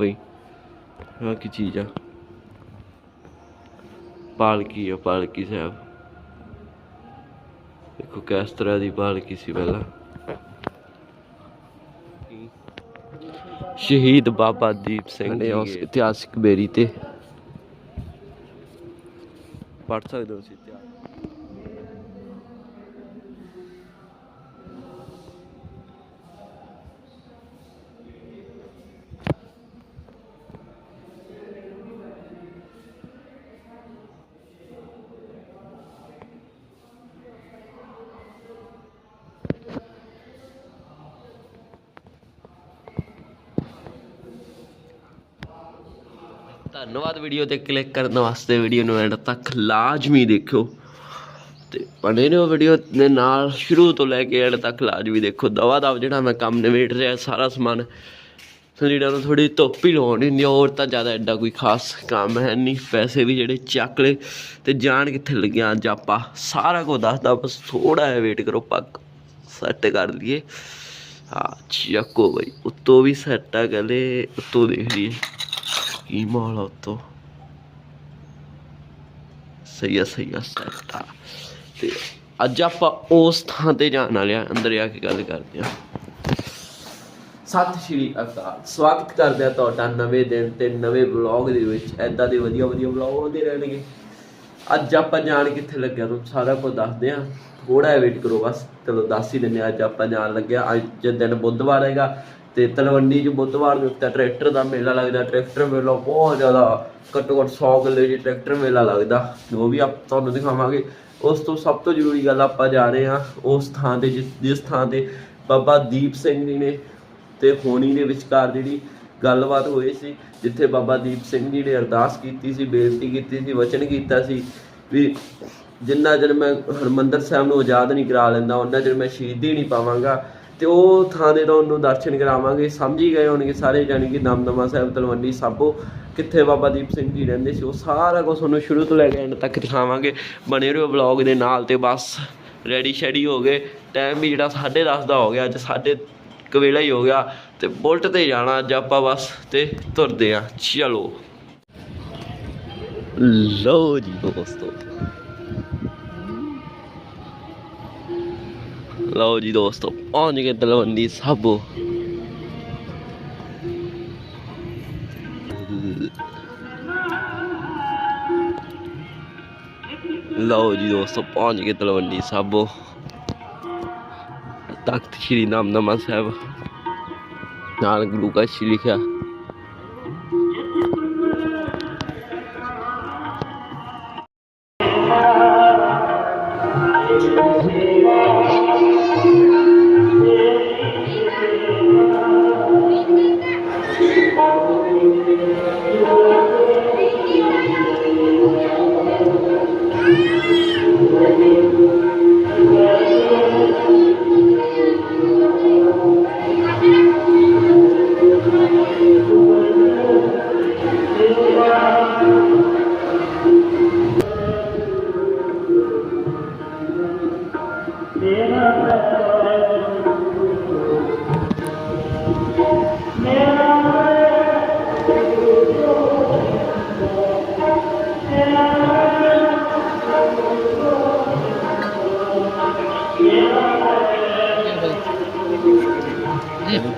ਬਈ ਆਹ ਕੀ ਚੀਜ਼ ਆ? ਪਾਲਕੀ ਆ ਪਾਲਕੀ ਸਾਹਿਬ। ਦੇਖੋ ਕਿਸ ਤਰ੍ਹਾਂ ਦੀ ਪਾਲਕੀ ਸੀ ਪਹਿਲਾਂ। ਸ਼ਹੀਦ ਬਾਬਾ ਦੀਪ ਸਿੰਘ ਨੇ ਉਸ ਇਤਿਹਾਸਿਕ ਬੇਰੀ ਤੇ। ਪੜ ਸਕਦੇ ਹੋ ਤੁਸੀਂ ਇਤਿਹਾਸ? ਧੰਨਵਾਦ ਵੀਡੀਓ ਤੇ ਕਲਿੱਕ ਕਰਨ ਵਾਸਤੇ ਵੀਡੀਓ ਨੂੰ ਐਂਡ ਤੱਕ ਲਾਜ਼ਮੀ ਦੇਖਿਓ। ਤੇ ਬਣੇ ਰਹੋ ਵੀਡੀਓ ਦੇ ਨਾਲ ਸ਼ੁਰੂ ਤੋਂ ਲੈ ਕੇ ਐਂਡ ਤੱਕ ਲਾਜ਼ਮੀ ਦੇਖੋ। ਦਵਾ ਦਵ ਜਿਹੜਾ ਮੈਂ ਕੰਮ ਨਿਬੇੜ ਰਿਹਾ ਸਾਰਾ ਸਮਾਨ। ਲੀਡਰ ਨੂੰ ਥੋੜੀ ਧੁੱਪ ਹੀ ਲਾਉਣੀ ਹੁੰਦੀ ਆ, ਹੋਰ ਤਾਂ ਜ਼ਿਆਦਾ ਐਡਾ ਕੋਈ ਖਾਸ ਕੰਮ ਹੈ ਨਹੀਂ। ਪੈਸੇ ਵੀ ਜਿਹੜੇ ਚੱਕ ਲਏ ਤੇ ਜਾਣ ਕਿੱਥੇ ਲੱਗਿਆ ਅੱਜ ਆਪਾਂ? ਸਾਰਾ ਕੁਝ ਦੱਸਦਾ ਬਸ ਥੋੜਾ ਜਿਹਾ ਵੇਟ ਕਰੋ ਪੱਕ ਸੈੱਟ ਕਰ ਲਈਏ। ਹਾਂ ਚੱਕੋ ਬਈ ਉੱਤੋਂ ਵੀ ਸੈੱਟ ਆ ਗਲੇ ਉੱਤੋਂ ਦੇਖ ਲਈਏ। ਕੀ ਮਾਲ ਆ ਉੱਤੋਂ ਸਹੀ ਆ ਸਹੀ ਆ। ਸੈੱਟ ਤੇ ਅੱਜ ਆਪਾਂ ਉਸ ਥਾਂ ਤੇ ਜਾਣ ਵਾਲੇ ਆ, ਅੰਦਰ ਆ ਕੇ ਗੱਲ ਕਰਦੇ ਆ। ਸਤਿ ਸ਼੍ਰੀ ਅਕਾਲ। ਸਵਾਗਤ ਕਰਦੇ ਆ ਤੁਹਾਡਾ ਨਵੇਂ ਦਿਨ ਤੇ ਨਵੇਂ ਵਲੌਗ ਦੇ ਵਿੱਚ। ਐਦਾਂ ਦੇ ਵਧੀਆ ਵਧੀਆ ਵਲੌਗ ਆਉਂਦੇ ਰਹਿਣਗੇ। ਅੱਜ ਆਪਾਂ ਜਾਣ ਕਿੱਥੇ ਲੱਗਿਆ ਤੁਹਾਨੂੰ ਸਾਰਾ ਕੁਝ ਦੱਸਦੇ ਆ। ਥੋੜਾ ਵੇਟ ਕਰੋ ਬਸ। ਚਲੋ ਦੱਸ ਹੀ ਦਿੰਦੇ ਹਾਂ ਅੱਜ ਆਪਾਂ ਜਾਣ ਲੱਗਿਆ। ਅੱਜ ਦਿਨ ਬੁੱਧਵਾਰ ਹੈਗਾ। ਤੇ ਤਲਵੰਡੀ 'ਚ ਬੁੱਧਵਾਰ ਨੂੰ ਇੱਕ ਤਾਂ ਟਰੈਕਟਰ ਦਾ ਮੇਲਾ ਲੱਗਦਾ, ਟਰੈਕਟਰ ਮੇਲਾ ਬਹੁਤ ਜ਼ਿਆਦਾ ਘੱਟੋ ਘੱਟ 100 ਕਿੱਲੇ ਦੀ ਟਰੈਕਟਰ ਮੇਲਾ ਲੱਗਦਾ। ਉਹ ਵੀ ਆਪ ਤੁਹਾਨੂੰ ਦਿਖਾਵਾਂਗੇ। ਉਸ ਤੋਂ ਸਭ ਤੋਂ ਜ਼ਰੂਰੀ ਗੱਲ ਆਪਾਂ ਜਾ ਰਹੇ ਹਾਂ ਉਸ ਥਾਂ ਤੇ ਜਿਸ ਜਿਸ ਥਾਂ ਤੇ ਬਾਬਾ ਦੀਪ ਸਿੰਘ ਜੀ ਨੇ ਤੇ ਹੋਣੀ ਦੇ ਵਿਚਕਾਰ ਜਿਹੜੀ ਗੱਲਬਾਤ ਹੋਈ ਸੀ, ਜਿੱਥੇ ਬਾਬਾ ਦੀਪ ਸਿੰਘ ਜੀ ਨੇ ਅਰਦਾਸ ਕੀਤੀ ਸੀ, ਬੇਨਤੀ ਕੀਤੀ ਸੀ, ਵਚਨ ਕੀਤਾ ਸੀ ਵੀ ਜਿੰਨਾ ਚਿਰ ਮੈਂ ਹਰਮੰਦਰ ਸਾਹਿਬ ਨੂੰ ਆਜ਼ਾਦ ਨਹੀਂ ਕਰਾ ਲੈਂਦਾ ਉਹਨਾਂ ਚਿਰ ਮੈਂ ਸ਼ਹੀਦੀ ਨਹੀਂ ਪਾਵਾਂਗਾ। ਤੇ ਉਹ ਥਾਂ ਦੇ ਉਹਨੂੰ ਦਰਸ਼ਨ ਕਰਾਵਾਂਗੇ। ਸਮਝ ਹੀ ਗਏ ਹੋਣਗੇ ਸਾਰੇ ਜਾਣੀ ਕਿ ਦਮਦਮਾ ਸਾਹਿਬ, ਤਲਵੰਡੀ ਸਾਬੋ ਕਿੱਥੇ ਬਾਬਾ ਦੀਪ ਸਿੰਘ ਜੀ ਰਹਿੰਦੇ ਸੀ। ਉਹ ਸਾਰਾ ਕੁਝ ਤੁਹਾਨੂੰ ਸ਼ੁਰੂ ਤੋਂ ਲੈ ਕੇ ਐਂਡ ਤੱਕ ਦਿਖਾਵਾਂਗੇ। ਬਣੇ ਰਹੋ ਵਲੌਗ ਦੇ ਨਾਲ ਤੇ ਬਸ ਰੈਡੀ ਸ਼ੈਡੀ ਹੋ ਗਏ। ਟਾਈਮ ਵੀ ਜਿਹੜਾ 10:30 ਦਾ ਹੋ ਗਿਆ, ਅੱਜ ਸਾਡੇ ਵੇਲਾ ਹੀ ਹੋ ਗਿਆ ਤੇ ਬੁਲਟ ਤੇ ਜਾਣਾ ਅੱਜ ਆਪਾਂ ਬਸ ਤੇ ਤੁਰਦੇ ਆ। ਚਲੋ। ਲਓ ਜੀ ਦੋਸਤੋ। ਲਓ ਜੀ ਦੋਸਤੋ ਪਹੁੰਚ ਗਏ ਤਲਵੰਡੀ ਸਾਬੋ ਲਓ ਜੀ ਦੋਸਤੋ ਪਹੁੰਚ ਗਏ ਤਲਵੰਡੀ ਸਾਬੋ ਤਖਤ ਸ਼੍ਰੀ ਨਾਮਦਮਾ ਸਾਹਿਬ ਨਾਲ ਗੁਰੂ ਕਾ ਸ਼੍ਰੀ ਲਿਖਿਆ Yeah.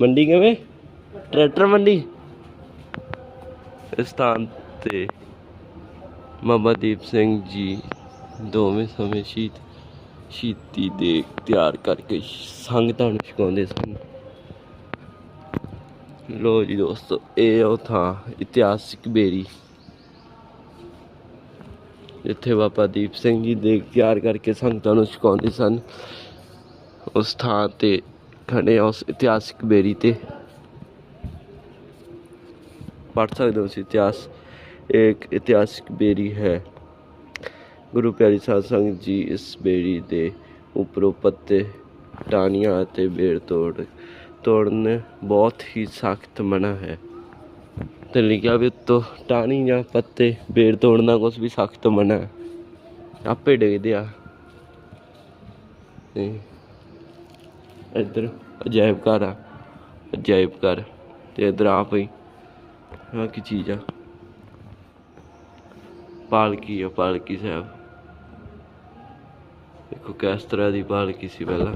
ਮੰਡੀ ਕਿਵੇਂ? ਟਰੈਕਟਰ ਮੰਡੀ? ਸਥਾਨ ਤੇ ਬਾਬਾ ਦੀਪ ਸਿੰਘ ਜੀ ਦੋਵੇਂ ਸਮੇਂ ਸ਼ਹੀਦ, ਸ਼ਹੀਦੀ ਦੇ ਤਿਆਰ ਕਰਕੇ ਸੰਗਤਾਂ ਨੂੰ ਛਕਾਉਂਦੇ ਸਨ। ਲੋ ਜੀ ਦੋਸਤੋ, ਇਹ ਉਹ ਥਾਂ, ਇਤਿਹਾਸਿਕ ਬੇਰੀ, ਜਿੱਥੇ ਬਾਬਾ ਦੀਪ ਸਿੰਘ ਜੀ ਦੇ ਤਿਆਰ ਕਰਕੇ ਸੰਗਤਾਂ ਨੂੰ ਛਕਾਉਂਦੇ ਸਨ। ਉਸ ਥਾਂ ਤੇ ਖੜੇ ਹਾਂ ਉਸ ਇਤਿਹਾਸਿਕ ਬੇਰੀ ਤੇ। ਪੜ੍ਹ ਸਕਦੇ ਹੋ ਇਸ ਇਤਿਹਾਸ। ਇਹ ਇੱਕ ਇਤਿਹਾਸਿਕ ਬੇਰੀ ਹੈ। ਗੁਰੂ ਪਿਆਰੀ ਸਾਧ ਸੰਗਤ ਜੀ ਇਸ ਬੇਰੀ ਦੇ ਉੱਪਰੋਂ ਪੱਤੇ ਟਾਹਣੀਆਂ ਅਤੇ ਬੇਰ ਤੋੜ, ਤੋੜਨ ਬਹੁਤ ਹੀ ਸਖਤ ਮਨਾ ਹੈ। ਤੇ ਲਿਖਿਆ ਵੀ ਉੱਤੋਂ ਟਾਹਣੀ ਜਾਂ ਪੱਤੇ ਬੇਰ ਤੋੜਨਾ ਕੁਛ ਵੀ ਸਖਤ ਮਨਾ ਹੈ। ਆਪੇ ਡਿੱਗਦੇ ਆ। ਤੇ ਇੱਧਰ ਅਜਾਇਬ ਘਰ ਆ। ਅਜਾਇਬ ਘਰ। ਤੇ ਇੱਧਰ ਆ ਪਈ ਆਹ ਕੀ ਚੀਜ਼ ਆ? ਪਾਲਕੀ ਆ, ਪਾਲਕੀ ਸਾਹਿਬ। ਦੇਖੋ ਕਿਸ ਤਰ੍ਹਾਂ ਦੀ ਪਾਲਕੀ ਸੀ ਪਹਿਲਾਂ।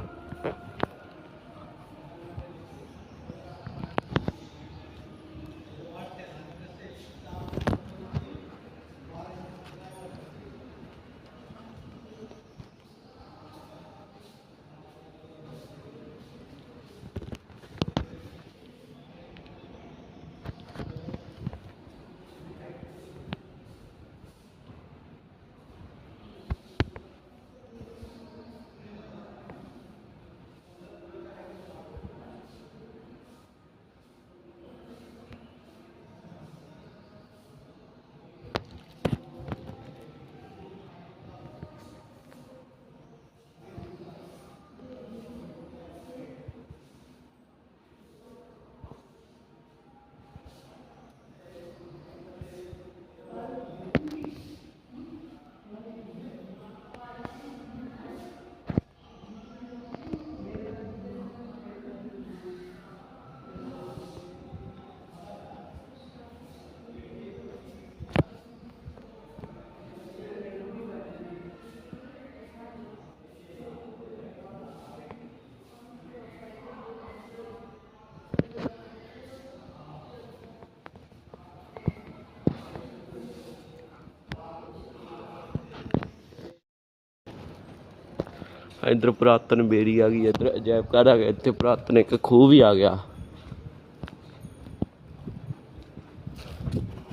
ਇੱਧਰ ਪੁਰਾਤਨ ਬੇਰੀ ਆ ਗਈ, ਇੱਧਰ ਅਜਾਇਬ ਘਰ ਆ ਗਿਆ, ਇੱਥੇ ਪੁਰਾਤਨ ਇੱਕ ਖੂਹ ਵੀ ਆ ਗਿਆ।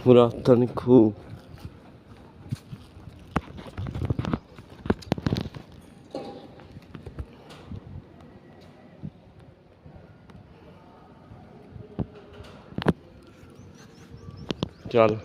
ਪੁਰਾਤਨ ਖੂਹ। ਚੱਲ।